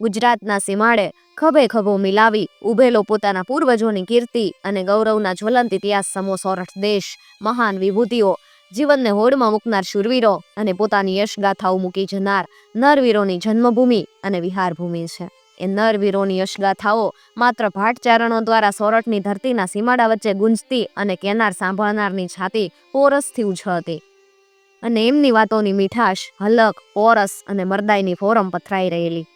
ગુજરાતના સીમાડે ખભે ખભો મિલાવી ઉભેલો પોતાના પૂર્વજોની કીર્તિ અને ગૌરવના જ્વલંત ઇતિહાસ સમો સોરઠ દેશ. મહાન વિભૂતિઓ, જીવનને હોડમાં મૂકનાર શૂરવીરો અને પોતાની યશગાથાઓ મૂકી જનાર નરવીરોની જન્મભૂમિ અને વિહારભૂમિ છે. એ નરવીરોની યશગાથાઓ માત્ર ભાટચારણો દ્વારા સોરઠની ધરતીના સીમાડા વચ્ચે ગુંજતી અને કેનાર સાંભળનારની છાતી પોરસથી ઉછળતી. અને એમની વાતોની મીઠાશ, હલક, પોરસ અને મરદાઈની ફોરમ પથરાઈ રહેલી.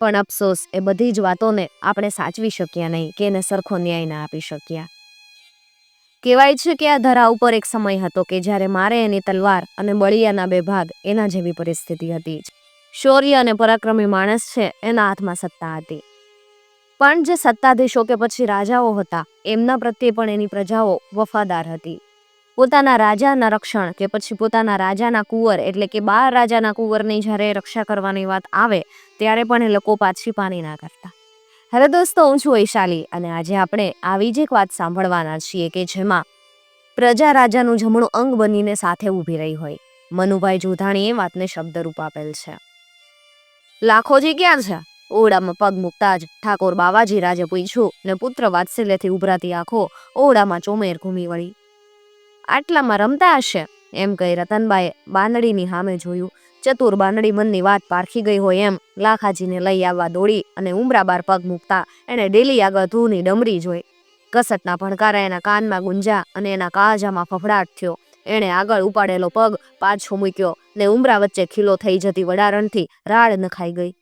પણ અફસોસ એ બધી જ વાતોને આપણે સાચવી શક્યા નહીં કે એને સરખો ન્યાય ના આપી શક્યા કહેવાય છે કે આ ધરા ઉપર એક સમય હતો કે જ્યારે મારે એની તલવાર અને બળિયાના બે ભાગ એના જેવી પરિસ્થિતિ હતી શૌર્ય અને પરાક્રમી માણસ છે એના હાથમાં સત્તા હતી. પણ જે સત્તાધીશો કે પછી રાજાઓ હતા, એમના પ્રત્યે પણ એની પ્રજાઓ વફાદાર હતી. પોતાના રાજાના રક્ષણ કે પછી પોતાના રાજાના કુંવર એટલે કે બાર રાજાના કુંવરની જ્યારે રક્ષા કરવાની વાત આવે ત્યારે પણ એ લોકો પાછી પાની ના કરતા. હવે દોસ્તો, હું છું વૈશાલી અને આજે આપણે આવી જ એક વાત સાંભળવાના છીએ કે જેમાં પ્રજા રાજાનું જમણું અંગ બનીને સાથે ઊભી રહી હોય. મનુભાઈ જોધાણીએ વાતને શબ્દરૂપ આપેલ છે. લાખોજી ક્યાં છે? ઓરડામાં પગ મૂકતા જ ઠાકોર બાવાજી રાજે પૂછ્યું ને પુત્ર વાત્સલ્યથી ઉભરાતી આંખો ઓરડામાં ચોમેર ઘૂમી વળી. આટલામાં રમતા હશે? એમ કહી રતનબાએ બાંદડીની સામે જોયું ચતુર બાંદડી મનની વાત પારખી ગઈ હોય એમ. લાખાજીને લઈ આવવા દોડી અને ઉમરા બાર પગ મૂકતા એણે ડેલી આગળ ધૂની ડમરી જોઈ. કસટના ભણકારા એના કાનમાં ગુંજા અને એના કાજામાં ફફડાટ થયો. એણે આગળ ઉપાડેલો પગ પાછો મૂક્યો ને ઉમરા વચ્ચે ખીલો થઈ જતી વડારણથી રાડ નખાઈ ગઈ.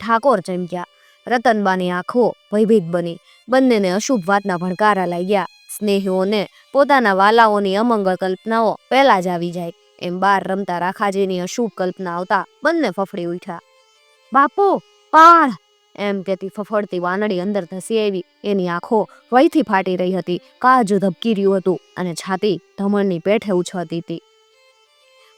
ઠાકોર ચમક્યા. રતનબાની આંખો ભયભીત બની. બંનેને અશુભ વાતના ભણકારા લાગ્યા. સ્નેહીઓને પોતાના વાલાઓની અમંગળ કલ્પનાઓ પહેલા જ આવી જાય. એમ બાર રમતા રાખાજીની અશુભ કલ્પના આવતા બંને ફફડી ઉઠ્યા. બાપુ, પાળ! એમ કેતી ફફડતી વાનડી અંદર ધસી આવી. એની આંખો વયથી ફાટી રહી હતી. કાજુ ધબકી રહ્યું હતું અને છાતી ધમણની પેઠે ઉછળતી હતી.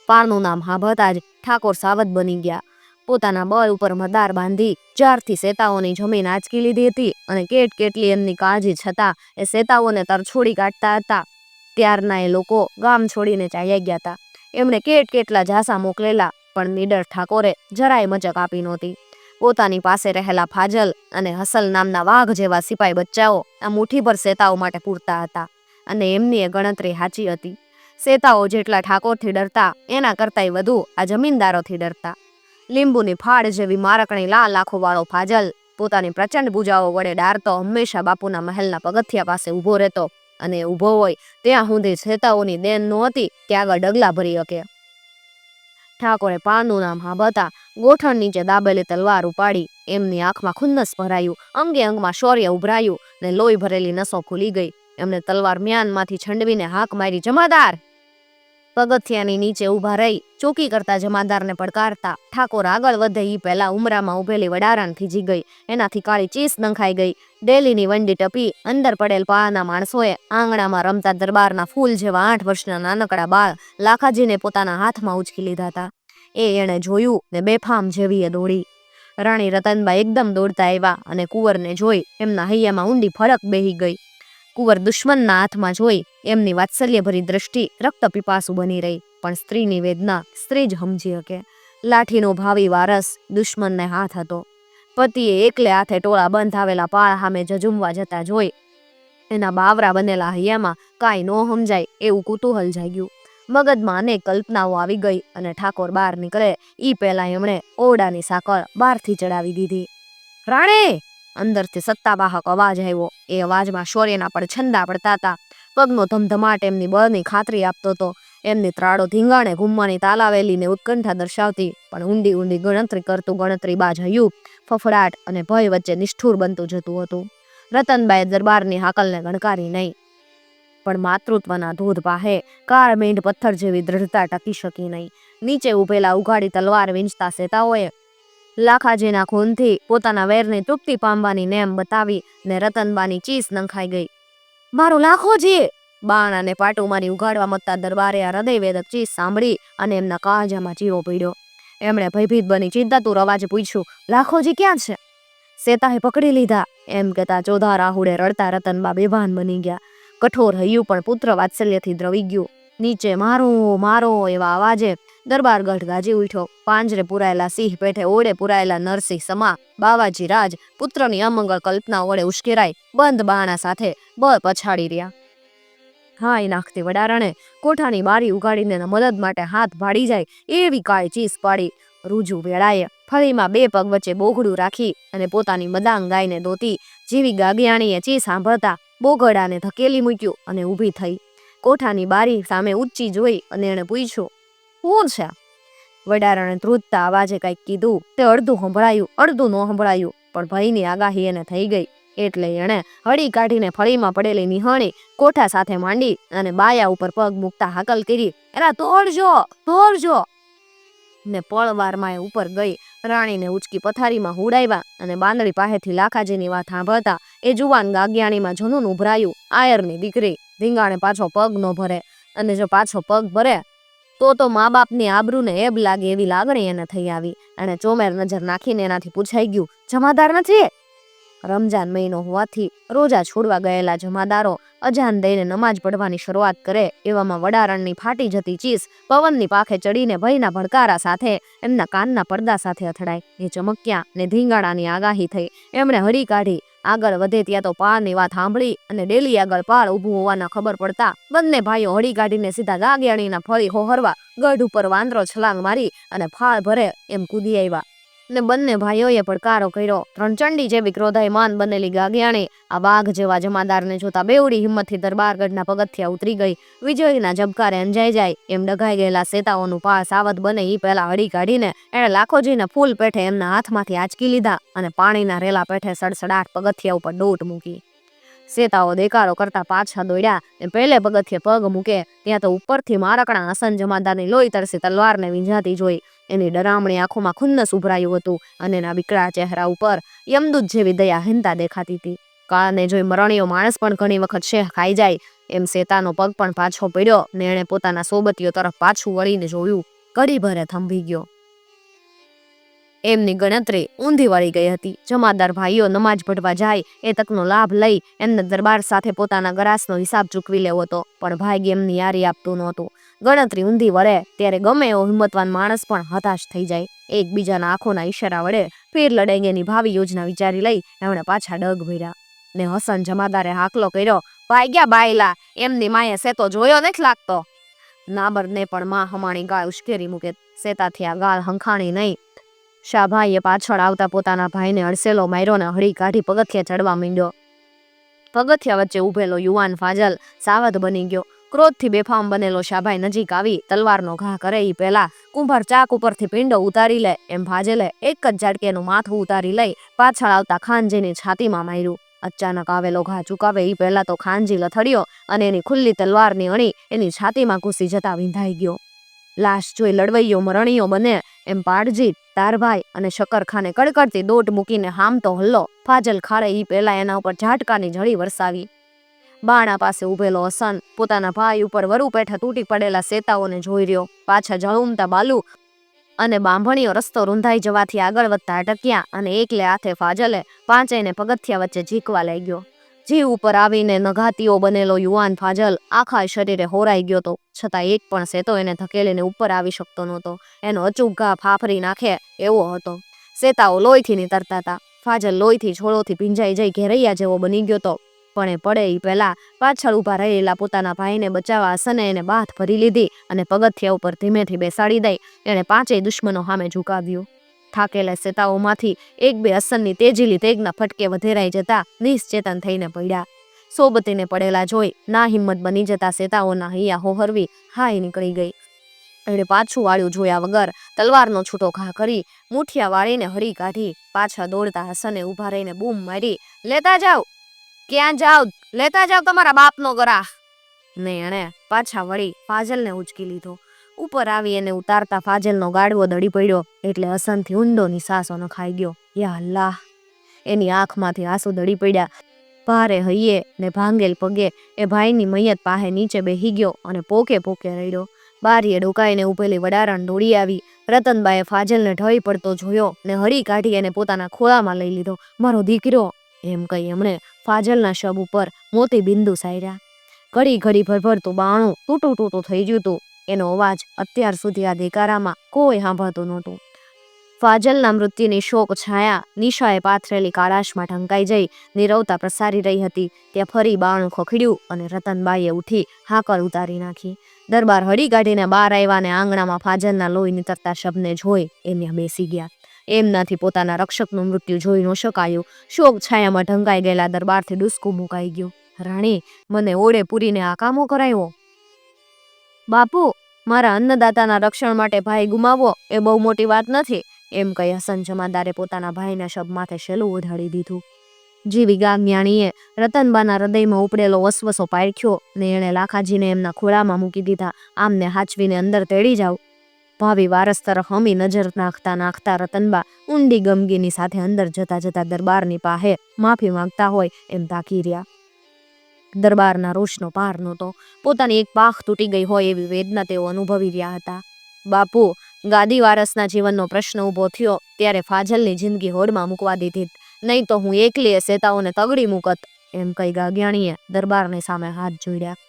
પાળનું નામ સાંભળતા જ ઠાકોર સાવધ બની ગયા. પોતાના બળ ઉપર મદાર બાંધી ચારથી સેતાઓની જમીન આંચકી લીધી હતી અને કેટ કેટલી એમની કાળજી છતાં એ સેતાઓને તરછોડી કાઢતા હતા. ત્યારના એ લોકો ગામ છોડીને ચાલ્યા ગયા હતા. એમણે કેટ કેટલા ઝાંસા મોકલેલા, પણ નીડર ઠાકોરે જરાય મચક આપી નહોતી. પોતાની પાસે રહેલા ફાજલ અને હસલ નામના વાઘ જેવા સિપાઈ બચ્ચાઓ આ મુઠ્ઠી પર સેતાઓ માટે પૂરતા હતા અને એમની એ ગણતરી સાચી હતી. સેતાઓ જેટલા ઠાકોરથી ડરતા, એના કરતાંય વધુ આ જમીનદારોથી ડરતા. લીંબુની ફાળ જેવી મારકણી લાલ આંખોવાળો ફાજલ પોતાની પ્રચંડ પૂજાઓ વડે ડારતો હંમેશા બાપુના મહેલના પગથિયા પાસે ઊભો રહેતો અને ઊભો હોય ત્યાં સુધી છેતાઓની દેન નહોતી ત્યાં આગળ ડગલા ભરી શકે. ઠાકોરે પાનું નામ હાંભળતા ગોઠણ નીચે દાબેલી તલવાર ઉપાડી એમની આંખમાં ખુન્નસ ભરાયું, અંગે અંગમાં શૌર્ય ઉભરાયું ને લોહી ભરેલી નસો ખુલી ગઈ. એમને તલવાર મ્યાનમાંથી છંડવીને હાક મારી, જમાદાર! પગથિયાની નીચે ઊભા રહી, ચોકી કરતા જમાદારને પડકારતા, ઠાકોર આગળ વધે એ પહેલા ઉમરામાં ઉભેલી વડારાન થીજી ગઈ એનાથી કાળી ચીસ નંખાઈ ગઈ. ડેલીની વંડી ટપી, અંદર પડેલ પાળાના માણસોએ આંગણામાં રમતા દરબારના ફૂલ જેવા આઠ વર્ષના નાનકડા બાળ લાખાજીને પોતાના હાથમાં ઉચકી લીધા હતા. એ એણે જોયું ને બેફામ જેવી એ દોડી. રાણી રતનબા એકદમ દોડતા આવ્યા અને કુંવરને જોઈ, એમના હૈયામાં ઊંડી ફરક બેહી ગઈ. કુંવર દુશ્મનના હાથમાં જોઈ એમની વાત્સલ્યભરી દ્રષ્ટિ રક્ત પીપાસુ બની રહી, પણ સ્ત્રીની વેદના સ્ત્રી જ સમજી શકે. લાઠીનો ભાવી વારસ દુશ્મનને હાથ હતો. પતિએ એકલે હાથે ટોળા બંધ આવેલા પાળ સામે જજુમવા જતા જોઈ, એના બાવરા બનેલા હૈયામાં કાંઈ ન સમજાય એવું કુતૂહલ જાગ્યું. મગજમાં અનેક કલ્પનાઓ આવી ગઈ અને ઠાકોર બહાર નીકળે એ પહેલા એમણે ઓરડાની સાંકળ બહારથી ચડાવી દીધી. રાણે! અંદરથી સત્તાવાહક અવાજ આવ્યો. એ અવાજમાં શૌર્યના પડછંદા પડતા હતા. પગનો ધમધમાટ એમની બળની ખાતરી આપતો હતો. એમની ત્રાળો ધીંગાણે ઘૂમવાની તાલાવેલીને ઉત્કંઠા દર્શાવતી, પણ ઊંડી ઊંડી ગણતરી કરતું ગણતરી બાજ હયું, ફફડાટ અને ભય વચ્ચે નિષ્ઠુર બનતું જતું હતું. રતનબાએ દરબારની હાકલને ગણકારી નહીં. પણ માતૃત્વના ધોધ પાહે કાળ મેંઢ પથ્થર જેવી દ્રઢતા ટકી શકી નહીં. નીચે ઉભેલા ઉઘાડી તલવાર વીંચતા સેતાઓએ લાખાજીના ખૂનથી પોતાના વેરને તૃપ્તિ પામવાની નેમ બતાવી ને રતનબાની ચીસ નંખાઈ ગઈ. મારું લાખોજી! બાણ અને પાટુ મારી ઉઘાડવા મતતા દરબારે આ હૃદયવેદક ચીસ સાંભળી અને એમના કાજામાં જીવો પીડ્યો. એમણે ભયભીત બની ચિંતાતુર અવાજે પૂછ્યું, લાખોજી ક્યાં છે? સેતાએ પકડી લીધા. એમ કહેતા ચોધા રાહુડે રડતા રતનબા બેભાન બની ગયા. કઠોર હૈયું પણ પુત્ર વાત્સલ્યથી દ્રવી ગયું. નીચે મારો મારો, એવા અવાજે દરબારગઢ ગાજી ઉઠ્યો. પાંજરે પુરાયેલા સિંહ પેઠે ઓળે પુરાયેલા નરસિંહ સમા, બાવાજી રાજ, પુત્રની અમંગળ કલ્પના ઓળે ઉશ્કેરાય બંધ બાણા સાથે બળ પછાડી રહ્યા. હાય નાખતી વડારણે કોઠાની બારી ઉગાડીને મદદ માટે હાથ ભાડી જાય એવી કાળી ચીસ પાડી. રૂજુ વેળાએ ફળીમાં બે પગ વચ્ચે બોઘડું રાખી અને પોતાની મદાંગ ગાયને દોતી. જેવી ગાગિયાણીએ ચી સાંભળતા બોગડાને ધકેલી મૂક્યું અને ઊભી થઈ. કોઠાની બારી સામે ઊંચી જોઈ અને એણે પૂછ્યું કોણ છે? વડારણે ધ્રુજતા અવાજે કંઈક કીધું. તે અડધું સંભળાયું, અડધું ન સંભળાયું. પણ ભયની આગાહી એને થઈ ગઈ. એટલે એણે હળી કાઢીને ફળીમાં પડેલી નિહાણી કોઠા સાથે માંડી અને બાયા ઉપર પગ મૂકતા હાકલ કરી, એરા તોડજો તોડજો ને પળવારમાં એ ઉપર ગઈ. રાણીને ઉચકી પથારીમાં હુડાવ્યા અને બાંદડી પાસેથી લાખાજીની વાત સાંભળતા એ જુવાન ગાગિયાણીમાં જનૂન ઉભરાયું. આયરની દીકરી, ધીંગાણે પાછો પગ ન ભરે. અને જો પાછો પગ ભરે તો તો મા બાપની આબરૂને એબ લાગે એવી લાગણી એને થઈ આવી. અને ચોમેર નજર નાખીને એનાથી પૂછાઈ ગયું, જમાદાર નથી રમજાન મહિનો હોવાથી રોજા છોડવા ગયેલા જમાદારો અજાન દઈને નમાજ પઢવાની શરૂઆત કરે, એવામાં વડારણની ફાટી જતી ચીસ, પવનની પાખે ચડીને ભયના ભડકારા સાથે એમના કાનના પડદા સાથે અથડાય. એ ચમક્યા ને ધીંગાણાની આગાહી થઈ. એમણે હરી કાઢી. આગળ વધે ત્યાં તો પાળની વાત સાંભળી અને ડેલી આગળ પાળ ઊભું હોવાના ખબર પડતા બંને ભાઈઓ હળી કાઢીને સીધા ગાગિયાણીના ફળી હોહરવા ગઢ ઉપર વાંદરો છલાંગ મારી અને ફાળ ભરે એમ કૂદી આવ્યા. ને બંને ભાઈઓએ પડકારો કર્યો. ત્રણ ચંડી જેવી ક્રોધાયમાન બનેલી ગાગિયાણી આ વાઘ જેવા જમાદારને જોતા બેવડી હિંમતથી દરબારગઢના પગથિયા ઉતરી ગઈ. વિજયના જબકારે અંજાઈ જાય એમ ડઘાઈ ગયેલા સેતાઓનું પાળ સાવત બને એ પહેલા હળી કાઢીને એણે લાખોજીને ફૂલ પેઠે એમના હાથમાંથી આંચકી લીધા અને પાણીના રેલા પેઠે સડસડાટ પગથિયા ઉપર દોટ મૂકી. સેતાઓ દેકારો કરતા પાછા દોડ્યા ને પહેલે પગથિયે પગ મૂકે, ત્યાં તો ઉપરથી મારકણા હસન જમાદારની લોહી તરસી તલવારને વિંઝાતી જોઈ. એની ડરામણી આંખોમાં ખુન્નસ ઉભરાયું હતું અને એના બીકળા ચહેરા ઉપર યમદૂત જેવી દયાહીનતા દેખાતી હતી. કાળને જોઈ મરણીયો માણસ પણ ઘણી વખત શેહ ખાઈ જાય. એમ સેતાનો પગ પણ પાછો પડ્યો ને એણે પોતાના સોબતીઓ તરફ પાછું વળીને જોયું. કડી ભરે થંભી ગયો. એમની ગણતરી ઊંધી વળી ગઈ હતી. જમાદાર ભાઈઓ નમાજ પઢવા જાય, એ તકનો લાભ લઈ એમને દરબાર સાથે પોતાના ગરાસનો હિસાબ ચૂકવી લેવો હતો, પણ ભાઈ એમની યારી આપતું નહોતું. ગણતરી ઊંધી વળે ત્યારે ગમે એવો હિંમતવાન માણસ પણ હતાશ થઈ જાય. એકબીજાના આંખોના ઈશારા વડે ફેર લડેંગેની ભાવિ યોજના વિચારી લઈ એમણે પાછા ડગ ભર્યા. ને હસન જમાદારે હાકલો કર્યો, ભાઈ ગયા બાયલા, એમની માએ સેતો જોયો નથી લાગતો. નાબરને પણ માં હમાણી ગાય ઉશ્કેરી મૂકે, સેતાથી આ ગાલ હંખાણી નહીં. શાહભાઈએ પાછળ આવતા પોતાના ભાઈને અડસેલો માર્યો હળી કાઢી પગથિયા ચડવા માંડ્યો. પગથિયા વચ્ચે ઊભેલો યુવાન ફાજલ સાવધ બની ગયો. ક્રોધથી બેફામ બનેલો શાભાઈ નજીક આવી તલવારનો ઘા કરે એ પહેલા કુંભાર ચાક ઉપરથી પિંડો ઉતારી લે એમ ફાજલે એક જ ઝાડકેનું માથું ઉતારી લઈ પાછળ આવતા ખાનજીની છાતીમાં માર્યું. અચાનક આવેલો ઘા ચુકાવે એ પહેલા તો ખાનજી લથડ્યો અને એની ખુલ્લી તલવારની અણી એની છાતીમાં ઘૂસી જતા વિંધાઈ ગયો. લાશ જોઈ લડવૈયો, મરણીયો બને એમ પાડજી તારભાઈ અને શકરખાને કડકડતી દોટ મૂકીને હામતો હલ્લો. ફાજલ ખારે ઈ પહેલા એના ઉપર ઝાટકાની જળી વરસાવી. બાણા પાસે ઊભેલો હસન, પોતાના ભાઈ ઉપર વરુ પેઠા તૂટી પડેલા સેતાઓને જોઈ રહ્યો. પાછા ઝળુમતા બાલુ અને બાંભણીઓ રસ્તો રૂંધાઈ જવાથી આગળ વધતા અટક્યા અને એકલે હાથે ફાજલે પાંચેયને પગથિયા વચ્ચે ઝીકવા લાગ્યો. જીવ ઉપર આવીને નઘાતીઓ બનેલો યુવાન ફાજલ આખા શરીરે હોરાઈ ગયો તો છતાં એક પણ સેતો એને ધકેલીને ઉપર આવી શકતો નહોતો. એનો અચૂક ઘા ફાફરી નાખે એવો હતો. સેતાઓ લોહીથી નીતરતા હતા. ફાજલ લોહીથી છોડોથી ભીંજાઈ જઈ ઘેરૈયા જેવો બની ગયો તો પણ એ પડે એ પહેલા પાછળ ઊભા રહેલા પોતાના ભાઈને બચાવવા હસને એને બાથ ભરી લીધી અને પગથિયા ઉપર ધીમેથી બેસાડી દઈ. એણે પાંચેય દુશ્મનો સામે ઝુકાવ્યું. થાકેલા સેતાઓમાંથી એક બે હસનની તેજીલી તેગના ફટકે વધેરાઈ જતા નિશ્ચેતન થઈને પડ્યા. સોબતીને પડેલા જોઈ ના હિંમત બની જતા સેતાઓના હૈયા હોહરવી હાય નીકળી ગઈ. એણે પાછું વાળ્યું જોયા વગર તલવારનો છૂટો ઘા કરી મુઠિયા વાળીને હરી કાઢી, પાછા દોડતા હસને ઊભા રહીને બૂમ મારી, લેતા જાવ ક્યાં જાવ લેતા જાવ તમારા બાપનો ગરા ને એણે પાછા વળી ફાજલને ઉચકી લીધો. ઉપર આવી અને ઉતારતા ફાજલનો ગાડવો દડી પડ્યો એટલે હસનથી ઊંડો નિસાસો ખાઈ ગયો. યા અલ્લાહ! એની આંખમાંથી આંસુ દડી પડ્યા. ભારે હૈયે ને ભાંગેલ પગે એ ભાઈની મૈયત પાસે નીચે બેહી ગયો અને પોકે પોકે રડ્યો. બારીએ ડોકાઈને ઉભેલી વડારણ દોડી આવી. રતનબાએ ફાજલને ઢળી પડતો જોયો ને હરી કાઢી એને પોતાના ખોળામાં લઈ લીધો. મારો દીકરો! એમ કહી એમણે ફાજલના શબ ઉપર મોતી બિંદુ સાર્યા ઘડી ઘડી ભરભરતું બાણું તૂટું તૂટું થઈ ગયું હતું. એનો અવાજ અત્યાર સુધી આ દેકારામાં કોઈ સાંભળતું નહોતું. ફાજલના મૃત્યુની શોક, છાયા નિશાએ પાથરેલી કાળાશમાં ઢંકાઈ જઈ નિરવતા પ્રસારી રહી હતી. ત્યાં ફરી બાણું ખખડ્યું અને રતનબાઈએ ઉઠી હાકર ઉતારી નાખી. દરબાર હળી કાઢીને બહાર આવ્યા ને આંગણામાં ફાજલના લોહી નીતરતા શબને જોઈ એમને બેસી ગયા. એમનાથી પોતાના રક્ષકનું મૃત્યુ જોઈ ન શકાયું. શોક, છાયામાં ઢંકાઈ ગયેલા દરબારથી ડુસકું મુકાઈ ગયું. રાણી, મને ઓળે પૂરીને આ કામો કરાયો? બાપુ, મારા અન્નદાતાના રક્ષણ માટે ભાઈ ગુમાવવો એ બહુ મોટી વાત નથી, એમ કહી હસન જમાદારે પોતાના ભાઈના શબ માથે શેલું ઓઢાડી દીધું. જીવી ગાજ્ઞાણીએ રતનબાના હૃદયમાં ઉપડેલો વસવસો પારખ્યો ને એણે લાખાજીને એમના ખોળામાં મૂકી દીધા, આમને હાચવીને અંદર તેડી જાવ ભાવિ વારસ તરફ હમી નજર નાખતા નાખતા રતનબા ઊંડી ગમગીની સાથે અંદર જતા જતા દરબારની પાસે માફી માંગતા હોય એમ તાકી રહ્યા. દરબારના રોષનો પાર નહોતો. પોતાની એક પાખ તૂટી ગઈ હોય એવી વેદના તેઓ અનુભવી રહ્યા હતા. બાપુ ગાદી વારસના જીવનનો પ્રશ્ન ઊભો થયો, ત્યારે ફાજલની જિંદગી હોડમાં મૂકવા દીધી. નહીં તો હું એકલીએ સેતાઓને તગડી મૂકત, એમ કહી ગાગિયાણીએ દરબારની સામે હાથ જોડ્યા.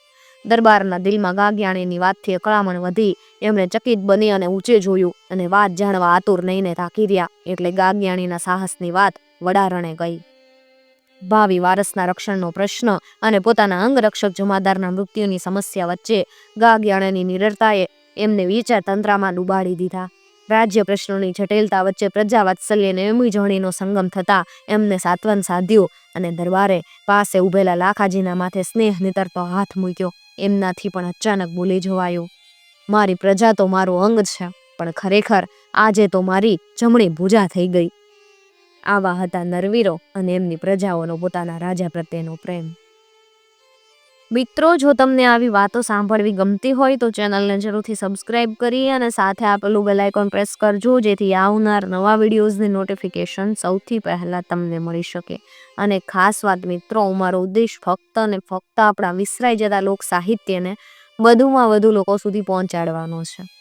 દરબારના દિલમાં ગાગિયાણીની વાતથી અકળામણ વધી, એમણે ચકિત બની અને ઊંચે જોયું અને વાત જાણવા આતુર નહીને તાકી રહ્યા, એટલે ગાગિયાણીના સાહસની વાત વડારણે ગઈ. ભાવિ વારસના રક્ષણનો પ્રશ્ન અને પોતાના અંગરક્ષક જમાદારના મૃત્યુની સમસ્યા વચ્ચે ગાગિયાણીની નિરરતાએ એમને વિચાર તંત્રમાં ડૂબાડી દીધા. રાજ્ય પ્રશ્નોની જટિલતા વચ્ચે પ્રજા વાત્સલ્યને એમી જોણીનો સંગમ થતાં એમને સાત્વન સાધ્યું અને દરબારે પાસે ઊભેલા લાખાજીના માથે સ્નેહ નિતરતો હાથ મૂક્યો. એમનાથી પણ અચાનક બોલી જવાયું, મારી પ્રજા તો મારું અંગ છે, પણ ખરેખર આજે તો મારી જમણી ભૂજા થઈ ગઈ. આવા હતા નરવીરો અને એમની પ્રજાઓનો પોતાના રાજા પ્રત્યેનો પ્રેમ. મિત્રો, જો તમને આવી વાતો સાંભળવી ગમતી હોય તો ચેનલને જરૂરથી સબસ્ક્રાઇબ કરી અને સાથે આપેલું બેલ પ્રેસ કરજો, જેથી આવનાર નવા વિડીયોઝની નોટિફિકેશન સૌથી પહેલાં તમને મળી શકે. અને ખાસ વાત મિત્રો મારો ઉદ્દેશ ફક્ત અને ફક્ત આપણા વિસરાઈ જતા લોક સાહિત્યને વધુમાં વધુ લોકો સુધી પહોંચાડવાનો છે.